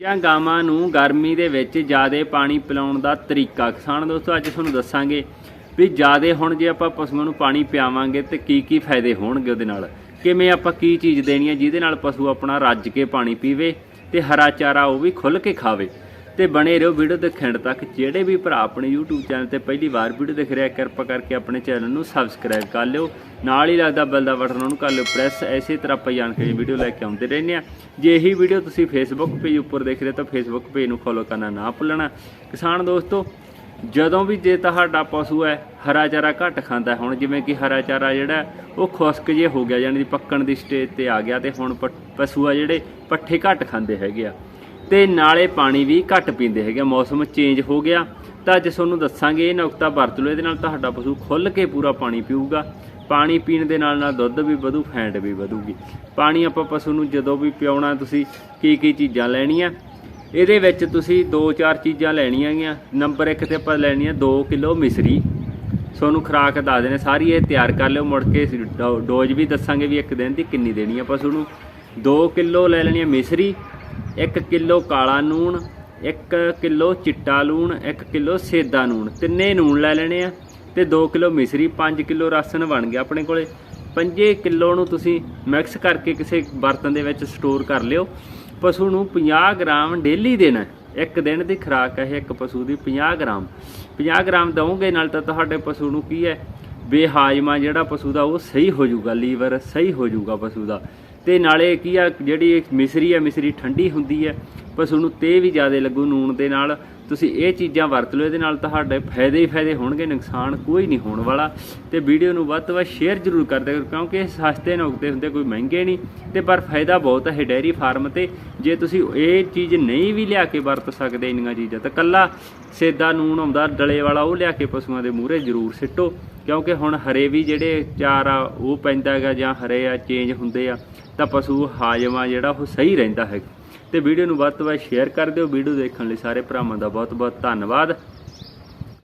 ਜਾਂ ਗਾਵਾਂ ਨੂੰ ਗਰਮੀ ਦੇ ਵਿੱਚ ਜ਼ਿਆਦਾ ਪਾਣੀ ਪਿਲਾਉਣ ਦਾ ਤਰੀਕਾ ਕਿਸਾਨ ਦੋਸਤੋ, ਅੱਜ ਤੁਹਾਨੂੰ ਦੱਸਾਂਗੇ ਵੀ ਜ਼ਿਆਦਾ ਹੁਣ ਜੇ ਆਪਾਂ ਪਸ਼ੂਆਂ ਨੂੰ ਪਾਣੀ ਪਿਆਵਾਂਗੇ ਤੇ ਕੀ ਕੀ ਫਾਇਦੇ ਹੋਣਗੇ ਉਹਦੇ ਨਾਲ। ਕਿਵੇਂ ਆਪਾਂ ਕੀ ਚੀਜ਼ ਦੇਣੀ ਹੈ ਜਿਹਦੇ ਨਾਲ ਪਸ਼ੂ ਆਪਣਾ ਰੱਜ ਕੇ ਪਾਣੀ ਪੀਵੇ ਤੇ ਹਰਾ ਚਾਰਾ ਉਹ ਵੀ ਖੁੱਲ ਕੇ ਖਾਵੇ। ਤੇ ਬਣੇ ਰਹੋ ਵੀਡੀਓ ਦੇ ਖਿੰਡ ਤੱਕ। ਜਿਹੜੇ ਵੀ ਭਰਾ ਆਪਣੇ YouTube ਚੈਨਲ ਤੇ ਪਹਿਲੀ ਵਾਰ ਵੀਡੀਓ ਦੇਖ ਰਿਹਾ ਕਿਰਪਾ ਕਰਕੇ ਆਪਣੇ ਚੈਨਲ ਨੂੰ ਸਬਸਕ੍ਰਾਈਬ ਕਰ ਲਿਓ। ਨਾਲ ਹੀ ਲੱਗਦਾ ਬੈਲ ਦਾ ਬਟਨ ਉਹਨੂੰ ਕਰ ਲਿਓ ਪ੍ਰੈਸ ਐਸੇ ਤਰ੍ਹਾਂ ਆਪਾਂ ਜਾਣਕਾਰੀ ਵੀਡੀਓ ਲੈ ਕੇ ਆਉਂਦੇ ਰਹਿੰਦੇ ਆ। ਜੇ ਇਹੀ ਵੀਡੀਓ ਤੁਸੀਂ Facebook ਪੇਜ ਉੱਪਰ ਦੇਖ ਰਹੇ ਤਾਂ Facebook ਪੇਜ ਨੂੰ ਫੋਲੋ ਕਰਨਾ ਨਾ ਭੁੱਲਣਾ। ਕਿਸਾਨ ਦੋਸਤੋ, ਜਦੋਂ ਵੀ ਜੇ ਤੁਹਾਡਾ ਪਸ਼ੂ ਹੈ, ਹਰਾ ਚਾਰਾ ਘੱਟ ਖਾਂਦਾ ਹੁਣ ਜਿਵੇਂ ਕਿ ਹਰਾ ਚਾਰਾ ਜਿਹੜਾ ਉਹ ਖੁਸ਼ਕ ਜੇ ਹੋ ਗਿਆ, ਯਾਨੀ ਦੀ ਪੱਕਣ ਦੀ ਸਟੇਜ ਤੇ ਆ ਗਿਆ ਤੇ ਹੁਣ ਪ- ਪਸ਼ੂ ਆ ਜਿਹੜੇ ਪੱਠੇ ਘੱਟ ਖਾਂਦੇ ਹੈਗੇ ਆ। ਤੇ ਨਾਲੇ ਪਾਣੀ ਵੀ ਘੱਟ ਪੀਂਦੇ ਹੈਗੇ ਆ। ਮੌਸਮ ਚੇਂਜ ਹੋ ਗਿਆ। ਤਾਂ ਅੱਜ ਤੁਹਾਨੂੰ ਦੱਸਾਂਗੇ ਇਹ ਨੁਕਤਾ ਵਰਤ ਲਓ ਇਹਦੇ ਨਾਲ ਤੁਹਾਡਾ ਪਸ਼ੂ ਖੁੱਲ ਕੇ ਪੂਰਾ ਪਾਣੀ ਪੀਊਗਾ। ਪਾਣੀ ਪੀਣ ਦੇ ਨਾਲ ਨਾਲ ਦੁੱਧ ਵੀ ਵਧੂ, ਫੈਂਟ ਵੀ ਵਧੂਗੀ। ਪਾਣੀ ਆਪਾਂ ਪਸ਼ੂ ਨੂੰ ਜਦੋਂ ਵੀ ਪਿਆਉਣਾ, ਤੁਸੀਂ ਕੀ ਕੀ ਚੀਜ਼ਾਂ ਲੈਣੀਆਂ, ਇਹਦੇ ਵਿੱਚ ਤੁਸੀਂ 2-4 ਚੀਜ਼ਾਂ ਲੈਣੀਆਂ ਗੀਆਂ ਨੰਬਰ 1 ਤੇ ਆਪਾਂ ਲੈਣੀ ਆ 2 ਕਿਲੋ ਮਿਸਰੀ। ਤੁਹਾਨੂੰ ਖੁਰਾਕ ਦੱਸ ਦੇਣੇ ਸਾਰੀ ਇਹ ਤਿਆਰ ਕਰ ਲਿਓ, ਮੁੜ ਕੇ ਡੋ- ਡੋਜ਼ ਵੀ ਦੱਸਾਂਗੇ ਵੀ ਇੱਕ ਦਿਨ ਦੀ ਕਿੰਨੀ ਦੇਣੀ ਆ ਪਸ਼ੂ ਨੂੰ। 2 ਕਿਲੋ ਲੈ ਲੈਣੀ ਆ ਮਿਸਰੀ। 1 ਕਿਲੋ ਕਾਲਾ ਲੂਣ 1 ਕਿਲੋ ਚਿੱਟਾ ਲੂਣ 1 ਕਿਲੋ ਸੇਦਾ ਲੂਣ ਤਿੰਨੇ ਲੂਣ ਲੈ ਲੈਣੇ ਆ ਤੇ 2 ਕਿਲੋ ਮਿਸਰੀ 5 ਕਿਲੋ ਰਾਸ਼ਨ ਬਣ ਗਿਆ ਆਪਣੇ ਕੋਲੇ। 5 ਕਿਲੋ ਨੂੰ ਤੁਸੀਂ ਮਿਕਸ ਕਰਕੇ ਕਿਸੇ ਬਰਤਨ ਦੇ ਵਿੱਚ ਸਟੋਰ ਕਰ ਲਿਓ। ਪਸ਼ੂ ਨੂੰ 50 ਗ੍ਰਾਮ ਡੇਲੀ ਦੇਣਾ ਇੱਕ ਦਿਨ ਦੀ ਖੁਰਾਕ ਹੈ ਇਹ ਇੱਕ ਪਸ਼ੂ ਦੀ 50 ਗ੍ਰਾਮ। 50 ਗ੍ਰਾਮ ਦਵੋਗੇ, ਨਾਲ ਤਾਂ ਤੁਹਾਡੇ ਪਸ਼ੂ ਨੂੰ ਕੀ ਹੈ? ਬੇਹਾਜ਼ਮਾ ਜਿਹੜਾ ਪਸ਼ੂ ਦਾ, ਉਹ ਸਹੀ ਹੋ ਜਾਊਗਾ, ਲੀਵਰ ਸਹੀ ਹੋ ਜਾਊਗਾ ਪਸ਼ੂ ਦਾ। ਤੇ ਨਾਲੇ ਕੀ ਆ, ਜਿਹੜੀ ਮਿਸਰੀ ਆ, ਮਿਸਰੀ ਠੰਡੀ ਹੁੰਦੀ ਹੈ ਪਸ਼ੂ ਨੂੰ ਤੇ ਵੀ ਜ਼ਿਆਦਾ ਲੱਗੂ ਨੂਣ ਦੇ ਨਾਲ। ਤੁਸੀਂ ਇਹ ਚੀਜ਼ਾਂ ਵਰਤ ਲਓ, ਇਹਦੇ ਨਾਲ ਤੁਹਾਡੇ ਫਾਇਦੇ ਹੀ ਫਾਇਦੇ ਹੋਣਗੇ, ਨੁਕਸਾਨ ਕੋਈ ਨਹੀਂ ਹੋਣ ਵਾਲਾ। ਤੇ ਵੀਡੀਓ ਨੂੰ ਵੱਧ ਤੋਂ ਵੱਧ ਸ਼ੇਅਰ ਜ਼ਰੂਰ ਕਰ ਦਿਓ ਕਿਉਂਕਿ ਇਹ ਸਸਤੇ ਨੁਕਤੇ ਹੁੰਦੇ, ਕੋਈ ਮਹਿੰਗੇ ਨਹੀਂ। ਤੇ ਪਰ ਫਾਇਦਾ ਬਹੁਤ ਹੈ ਡੈਰੀ ਫਾਰਮ ਤੇ। ਜੇ ਤੁਸੀਂ ਇਹ ਚੀਜ਼ ਨਹੀਂ ਵੀ ਲਿਆ ਕੇ ਵਰਤ ਸਕਦੇ ਇੰਨੀਆਂ ਚੀਜ਼ਾਂ, ਤਾਂ ਕੱਲਾ ਸੇਦਾ ਨੂਣ ਆਉਂਦਾ, ਡਲੇ ਵਾਲਾ ਉਹ ਲਿਆ ਕੇ ਪਸ਼ੂਆਂ ਦੇ ਮੂਹਰੇ ਜ਼ਰੂਰ ਸਿੱਟੋ। ਕਿਉਂਕਿ ਹੁਣ ਹਰੇ ਵੀ ਜਿਹੜੇ ਚਾਰ ਆ, ਉਹ ਪੈਂਦਾ ਹੈਗਾ ਜਾਂ ਹਰੇ ਆ ਚੇਂਜ ਹੁੰਦੇ ਆ, ਤਾਂ ਪਸ਼ੂ ਹਾਜ਼ਮਾ ਜਿਹੜਾ ਉਹ ਸਹੀ ਰਹਿੰਦਾ ਹੈ ਤੇ ਵੀਡੀਓ ਨੂੰ ਵੱਧ ਤੋਂ ਵੱਧ ਸ਼ੇਅਰ ਕਰ ਦਿਓ। ਵੀਡੀਓ ਦੇਖਣ ਲਈ ਸਾਰੇ ਭਰਾਵਾਂ ਦਾ ਬਹੁਤ ਬਹੁਤ ਧੰਨਵਾਦ।